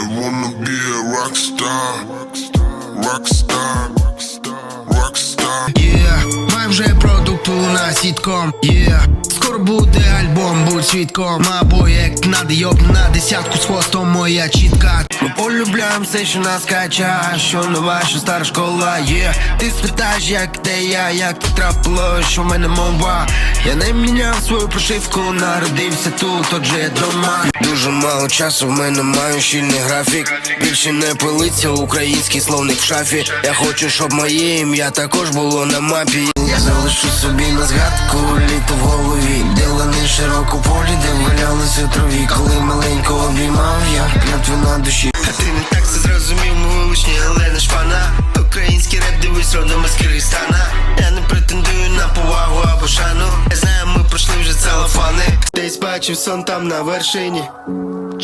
I wanna be a rock star, rock star, rock star. Yeah, май вже продукту на сітком Yeah, скоро буде будь Або як надо йоб на десятку з хвостом моя чітка. Ми полюбляємо все, що нас качає Що нова, що стара школа є Ти спитаєш, як де я, як так трапило, що в мене мова. Я не міняв свою прошивку, народився тут, отже я дома. Дуже мало часу, в мене маю щільний графік. Більше не пилиться український словник в шафі. Я хочу, щоб моє ім'я також було на мапі. Я залишу собі на згадку літо в голові широко полі, де валялись у траві Коли маленько обіймав я клятву на душі. Ти не так це зрозумів, ми вуличні, але не шпана. Український реп дивись родом із Киргизстана. Я не претендую на повагу або шану. Я знаю, ми пройшли вже целофани. Десь бачив сон там на вершині.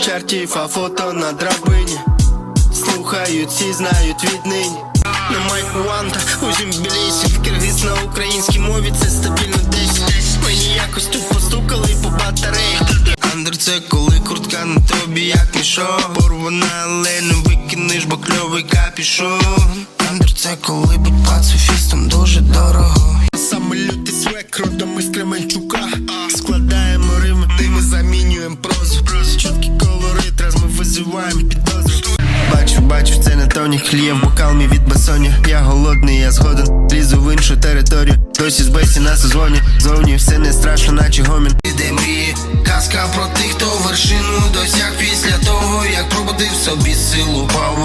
Чертів, а фото на драбині. Слухають, всі знають віднині На майку ванта, усім білісі киргиз на українській мові це стабільно десь. Мені якось тут це коли куртка на тобі як мішок Порвана, але не викинеш, бо кльовий капішон Андер це коли будь пацифістом дуже дорого. Саме лютий свек родом із Кременчука. Складаємо рими, ними замінюємо прозу. Чіткий колорит, раз ми визиваємо підозру. Бачу, бачу, це не тоні хлієв бокал мій від басоні Я голодний, я згоден, лізу в іншу територію. Досі з бесі на сезоні, зовні все не страшно, наче гомін досяг після того, як пробудив собі силу Павло